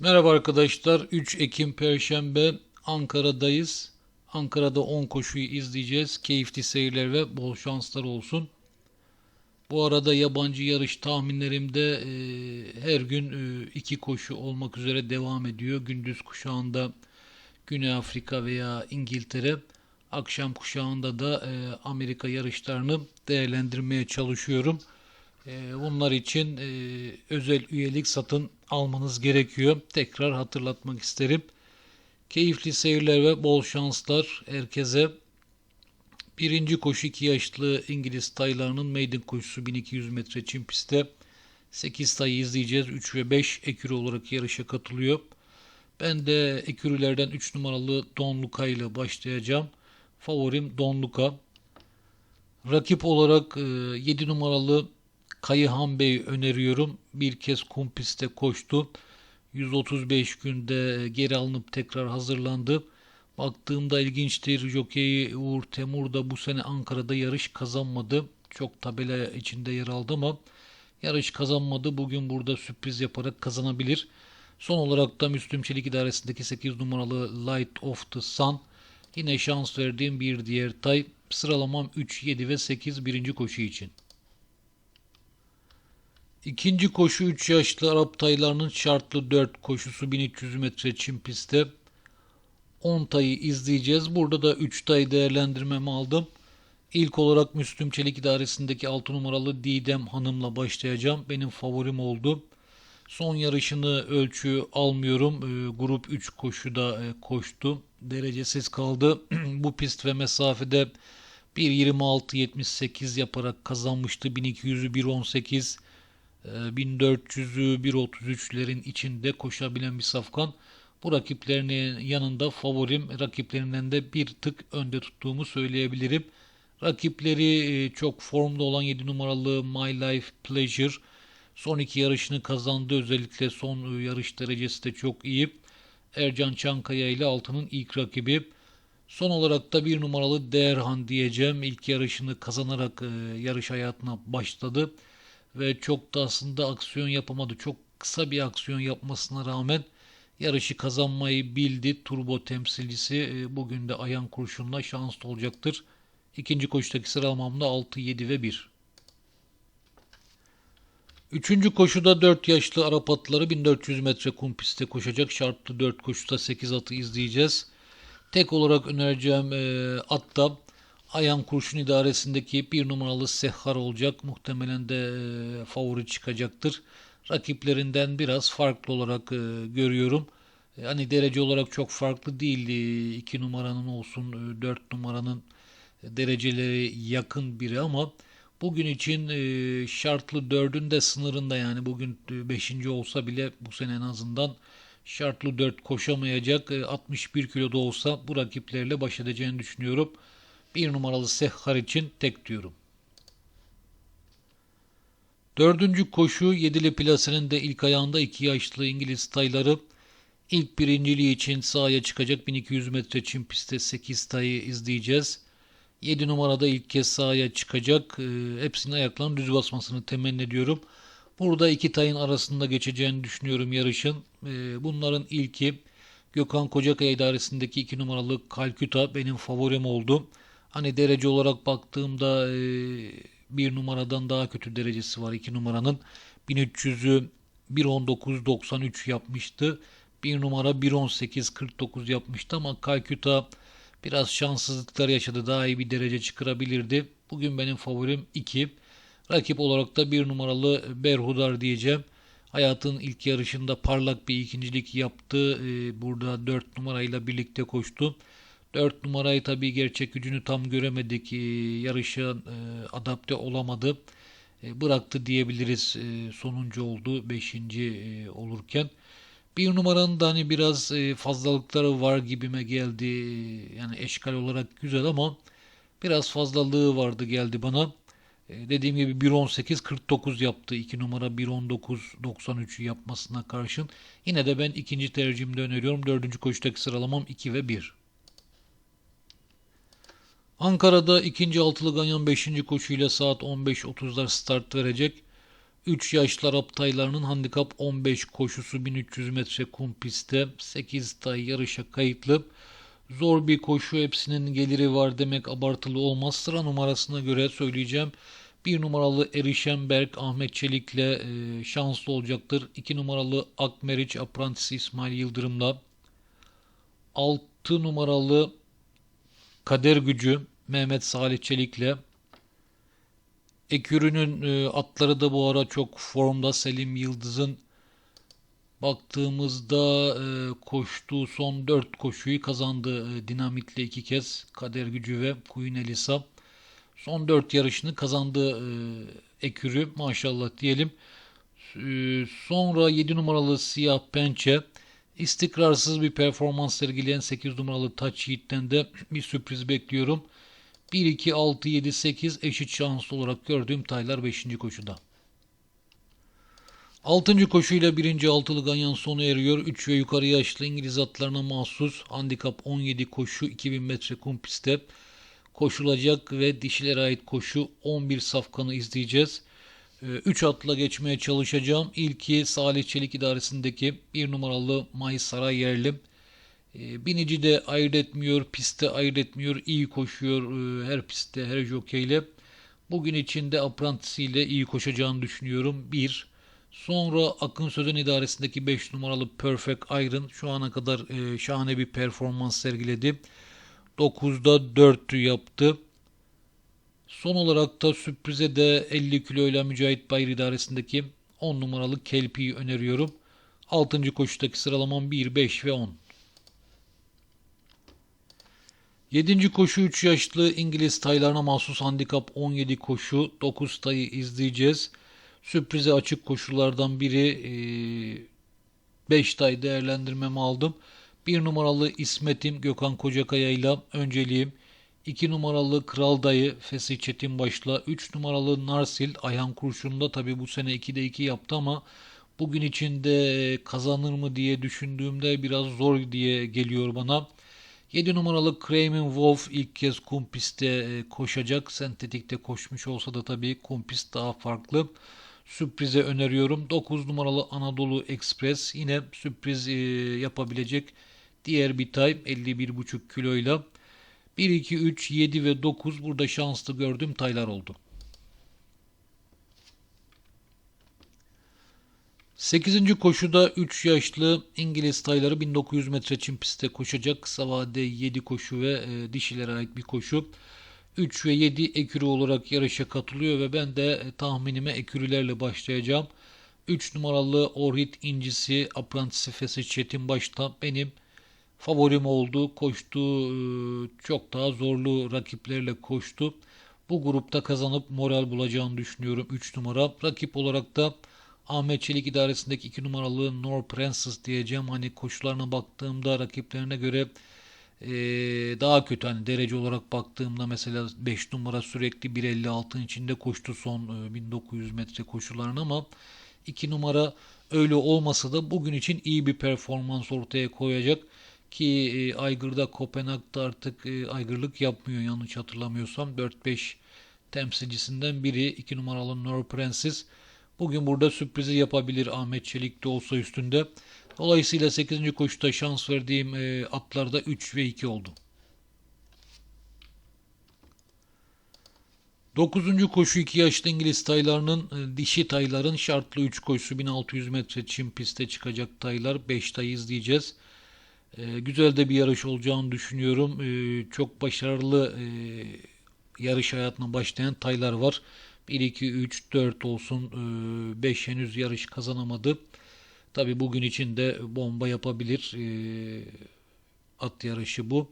Merhaba arkadaşlar. 3 Ekim Perşembe Ankara'dayız. Ankara'da 10 koşuyu izleyeceğiz. Keyifli seyirler ve bol şanslar olsun. Bu arada yabancı yarış tahminlerimde e, her gün 2 koşu olmak üzere devam ediyor. Gündüz kuşağında Güney Afrika veya İngiltere, akşam kuşağında da e, Amerika yarışlarını değerlendirmeye çalışıyorum. E, bunlar için e, özel üyelik satın almanız gerekiyor. Tekrar hatırlatmak isterim. Keyifli seyirler ve bol şanslar herkese. Birinci koşu 2 yaşlı İngiliz taylarının maiden koşusu 1200 metre çim pistte. 8 tayı izleyeceğiz. 3 ve 5 ekürü olarak yarışa katılıyor. Ben de ekürülerden 3 numaralı Don Luca ile başlayacağım. Favorim Don Luca. Rakip olarak 7 numaralı Kayıhan Bey öneriyorum. Bir kez kum pistte koştu. 135 günde geri alınıp tekrar hazırlandı. Baktığımda ilginçtir. Jockey Uğur Temur da bu sene Ankara'da yarış kazanmadı. Çok tabela içinde yer aldı ama yarış kazanmadı. Bugün burada sürpriz yaparak kazanabilir. Son olarak da Müslüm Çelik idaresindeki 8 numaralı Light of the Sun. Yine şans verdiğim bir diğer tay. Sıralamam 3, 7 ve 8 birinci koşu için. İkinci koşu 3 yaşlı Arap taylarının şartlı 4 koşusu 1300 metre çim pistte. 10 tayı izleyeceğiz. Burada da 3 tay değerlendirmemi aldım. İlk olarak Müslüm Çelik idaresindeki 6 numaralı Didem Hanım'la başlayacağım. Benim favorim oldu. Son yarışını ölçü almıyorum. E, grup 3 koşuda e, koştu. Derecesiz kaldı. Bu pist ve mesafede 1.26.78 yaparak kazanmıştı. 1200'ü 1.18 1400'ü 1.33'lerin içinde koşabilen bir safkan. Bu rakiplerinin yanında favorim rakiplerinden de bir tık önde tuttuğumu söyleyebilirim. Rakipleri çok formda olan 7 numaralı My Life Pleasure son iki yarışını kazandı. Özellikle son yarış derecesi de çok iyi. Ercan Çankaya ile altının ilk rakibi. Son olarak da bir numaralı Derhan diyeceğim. İlk yarışını kazanarak yarış hayatına başladı ve çok da aslında aksiyon yapamadı. Çok kısa bir aksiyon yapmasına rağmen yarışı kazanmayı bildi. Turbo temsilcisi e, bugün de ayan kurşunla şanslı olacaktır. İkinci koşudaki sıralamamda 6, 7 ve 1. Üçüncü koşuda 4 yaşlı Arap atları 1400 metre kum pistte koşacak. Şartlı 4 koşuda 8 atı izleyeceğiz. Tek olarak önereceğim e, at da Ayan Kurşun idaresindeki bir numaralı Sehhar olacak. Muhtemelen de e, favori çıkacaktır. Rakiplerinden biraz farklı olarak e, görüyorum. E, hani derece olarak çok farklı değil. 2 numaranın olsun 4 numaranın dereceleri yakın biri ama bugün için şartlı 4'ün de sınırında yani bugün 5. olsa bile bu sene en azından şartlı 4 koşamayacak 61 kiloda olsa bu rakiplerle baş edeceğini düşünüyorum. Bir numaralı Sehhar için tek diyorum. Dördüncü koşu Yedili Plası'nın de ilk ayağında iki yaşlı İngiliz tayları ilk birinciliği için sahaya çıkacak 1200 metre çim pistte 8 tayı izleyeceğiz. 7 numarada ilk kez sahaya çıkacak. E, hepsinin ayaklarının düz basmasını temenni ediyorum. Burada iki tayın arasında geçeceğini düşünüyorum yarışın. E, bunların ilki Gökhan Kocakaya idaresindeki 2 numaralı Kalküta benim favorim oldu. Hani derece olarak baktığımda e, bir numaradan daha kötü derecesi var iki numaranın. 1300'ü 1.19.93 yapmıştı. Bir numara 1.18.49 yapmıştı ama Kalküta biraz şanssızlıklar yaşadı. Daha iyi bir derece çıkarabilirdi. Bugün benim favorim 2. Rakip olarak da bir numaralı Berhudar diyeceğim. Hayatın ilk yarışında parlak bir ikincilik yaptı. Ee, burada 4 numarayla birlikte koştu. 4 numarayı tabii gerçek gücünü tam göremedik. Yarışa e, adapte olamadı. E, bıraktı diyebiliriz. E, sonuncu oldu 5. olurken. Bir numaranın da hani biraz fazlalıkları var gibime geldi. Yani eşkal olarak güzel ama biraz fazlalığı vardı geldi bana. Dediğim gibi 1.18.49 yaptı. 2 numara 1.19.93'ü yapmasına karşın. Yine de ben ikinci tercihimde öneriyorum. Dördüncü koşudaki sıralamam 2 ve 1. Ankara'da ikinci altılı ganyan 5. koşuyla saat 15.30'lar start verecek. 3 yaşlı Arap taylarının handikap 15 koşusu 1300 metre kum pistte 8 tay yarışa kayıtlı. Zor bir koşu hepsinin geliri var demek abartılı olmaz. Sıra numarasına göre söyleyeceğim. 1 numaralı Erişenberg Ahmet Çelik'le e, şanslı olacaktır. 2 numaralı Akmeriç Apprentice İsmail Yıldırım'la. 6 numaralı Kader Gücü Mehmet Salih Çelik'le. Ekürü'nün e, atları da bu ara çok formda. Selim Yıldız'ın baktığımızda e, koştuğu son 4 koşuyu kazandı e, Dinamit'le iki kez. Kader Gücü ve Queen Elisa. Son 4 yarışını kazandı e, Ekürü maşallah diyelim. Sonra 7 numaralı Siyah Pençe. İstikrarsız bir performans sergileyen 8 numaralı Touch Yiğit'ten de bir sürpriz bekliyorum. 1, 2, 6, 7, 8 eşit şanslı olarak gördüğüm taylar 5. koşuda. 6. koşuyla 1. altılı ganyan sona eriyor. 3 ve yukarı yaşlı İngiliz atlarına mahsus handikap 17 koşu 2000 metre kum pistte koşulacak ve dişilere ait koşu 11 safkanı izleyeceğiz. 3 atla geçmeye çalışacağım. İlki Salih Çelik idaresindeki 1 numaralı May Saray yerli. E, binici de ayırt etmiyor, pistte ayırt etmiyor, iyi koşuyor e, her pistte, her jokeyle. Bugün içinde aprantisiyle iyi koşacağını düşünüyorum. 1. Sonra Akın Sözen idaresindeki 5 numaralı Perfect Iron şu ana kadar e, şahane bir performans sergiledi. 9'da 4 yaptı. Son olarak da sürprize de 50 kiloyla Mücahit Bayır idaresindeki 10 numaralı Kelpi'yi öneriyorum. 6. koşudaki sıralamam 1, 5 ve 10. 7. koşu 3 yaşlı İngiliz taylarına mahsus handikap 17 koşu 9 tayı izleyeceğiz. Sürprize açık koşulardan biri 5 tay değerlendirmemi aldım. 1 numaralı İsmet'im Gökhan Kocakaya ile önceliğim. 2 numaralı Kral Dayı Fesih Çetinbaş'la 3 numaralı Narsil Ayhan Kurşun'da tabi bu sene 2'de 2 yaptı ama bugün içinde kazanır mı diye düşündüğümde biraz zor diye geliyor bana. 7 numaralı Kramen Wolf ilk kez kum pistte koşacak. Sentetikte koşmuş olsa da tabii kum pist daha farklı. Sürprize öneriyorum. 9 numaralı Anadolu Express yine sürpriz yapabilecek diğer bir tay 51,5 kiloyla. 1, 2, 3, 7 ve 9 burada şanslı gördüğüm taylar oldu. 8. koşuda 3 yaşlı İngiliz tayları 1900 metre çim pistte koşacak. Kısa vade 7 koşu ve e, dişilere ait bir koşu. 3 ve 7 ekürü olarak yarışa katılıyor ve ben de e, tahminime ekürülerle başlayacağım. 3 numaralı Orhit incisi Aprantisi Fesi Çetin başta benim favorim oldu. Koştu e, çok daha zorlu rakiplerle koştu. Bu grupta kazanıp moral bulacağını düşünüyorum 3 numara. Rakip olarak da Ahmet Çelik idaresindeki 2 numaralı Nor Princess diyeceğim. Hani koşularına baktığımda rakiplerine göre ee, daha kötü hani derece olarak baktığımda mesela 5 numara sürekli 1.56'ın içinde koştu son e, 1900 metre koşularını ama 2 numara öyle olmasa da bugün için iyi bir performans ortaya koyacak ki e, Aygır'da Kopenhag'da artık e, aygırlık yapmıyor yanlış hatırlamıyorsam 4-5 temsilcisinden biri 2 numaralı Nor Princess bugün burada sürprizi yapabilir Ahmet Çelik de olsa üstünde. Dolayısıyla 8. koşuda şans verdiğim e, atlarda 3 ve 2 oldu. 9. koşu 2 yaşlı İngiliz taylarının e, dişi tayların şartlı 3 koşusu 1600 metre çim pistte çıkacak taylar 5 tay izleyeceğiz. E, güzel de bir yarış olacağını düşünüyorum. E, çok başarılı e, yarış hayatına başlayan taylar var. 1, 2, 3, 4 olsun. 5 e, henüz yarış kazanamadı. Tabi bugün için de bomba yapabilir. At yarışı bu.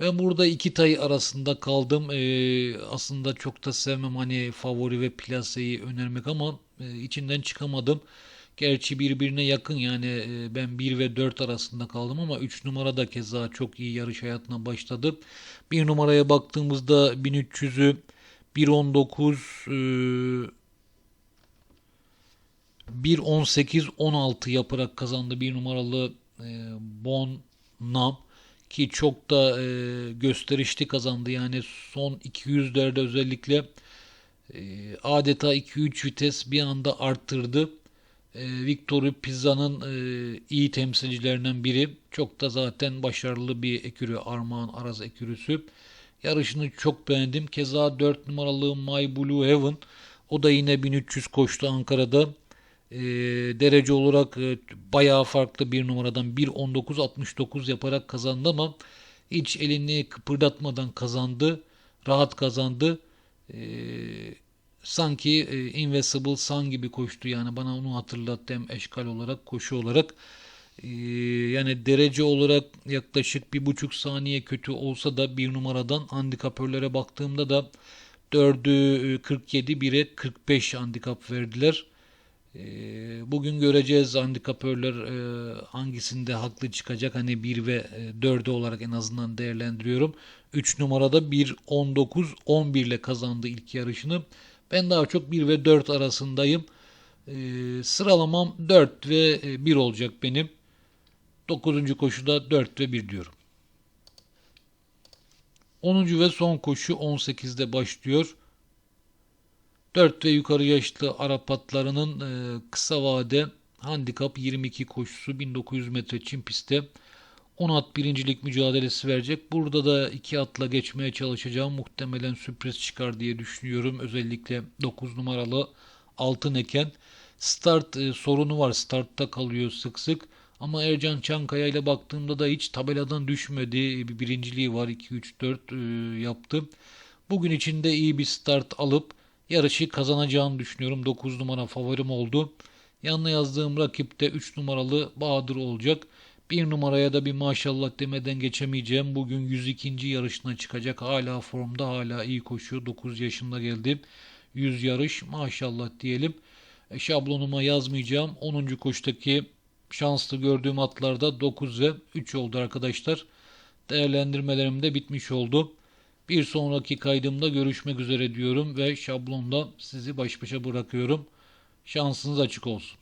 Ben burada iki tay arasında kaldım. Aslında çok da sevmem hani favori ve plaseyi önermek ama e, içinden çıkamadım. Gerçi birbirine yakın yani e, ben 1 ve 4 arasında kaldım ama 3 numara da keza çok iyi yarış hayatına başladı. 1 numaraya baktığımızda 1300'ü 1.19 1.18-16 yaparak kazandı bir numaralı e, Bon Nam ki çok da e, gösterişli kazandı yani son 200'lerde özellikle adeta 2-3 vites bir anda arttırdı. E, Victory Pizza'nın e, iyi temsilcilerinden biri. Çok da zaten başarılı bir ekürü. Armağan Araz ekürüsü. Yarışını çok beğendim. Keza 4 numaralı My Blue Heaven. O da yine 1300 koştu Ankara'da. E, derece olarak e, bayağı farklı bir numaradan 1.19.69 yaparak kazandı ama hiç elini kıpırdatmadan kazandı. Rahat kazandı. E, sanki e, Invincible Sun gibi koştu yani bana onu hatırlattı hem eşkal olarak koşu olarak. E, yani derece olarak yaklaşık bir buçuk saniye kötü olsa da bir numaradan handikapörlere baktığımda da 4'ü 47 1'e 45 handikap verdiler. E, bugün göreceğiz handikapörler e, hangisinde haklı çıkacak. Hani 1 ve e, 4'ü olarak en azından değerlendiriyorum. 3 numarada 1 19 11 ile kazandı ilk yarışını. Ben daha çok 1 ve 4 arasındayım. E, sıralamam 4 ve 1 olacak benim. 9. koşuda 4 ve 1 diyorum. 10. ve son koşu 18'de başlıyor. 4 ve yukarı yaşlı Arap atlarının e, kısa vade handikap 22 koşusu 1900 metre çim pistte 10 at birincilik mücadelesi verecek. Burada da 2 atla geçmeye çalışacağım. Muhtemelen sürpriz çıkar diye düşünüyorum. Özellikle 9 numaralı Altın Eken. Start e, sorunu var. Startta kalıyor sık sık. Ama Ercan Çankaya ile baktığımda da hiç tabeladan düşmedi. Bir birinciliği var. 2-3-4 e, yaptı. Bugün içinde iyi bir start alıp yarışı kazanacağını düşünüyorum. 9 numara favorim oldu. Yanına yazdığım rakip de 3 numaralı Bahadır olacak. Bir numaraya da bir maşallah demeden geçemeyeceğim. Bugün 102. yarışına çıkacak. Hala formda hala iyi koşuyor. 9 yaşında geldi. 100 yarış maşallah diyelim. E, şablonuma yazmayacağım. 10. koştaki şanslı gördüğüm atlarda 9 ve 3 oldu arkadaşlar. Değerlendirmelerim de bitmiş oldu. Bir sonraki kaydımda görüşmek üzere diyorum ve şablonda sizi baş başa bırakıyorum. Şansınız açık olsun.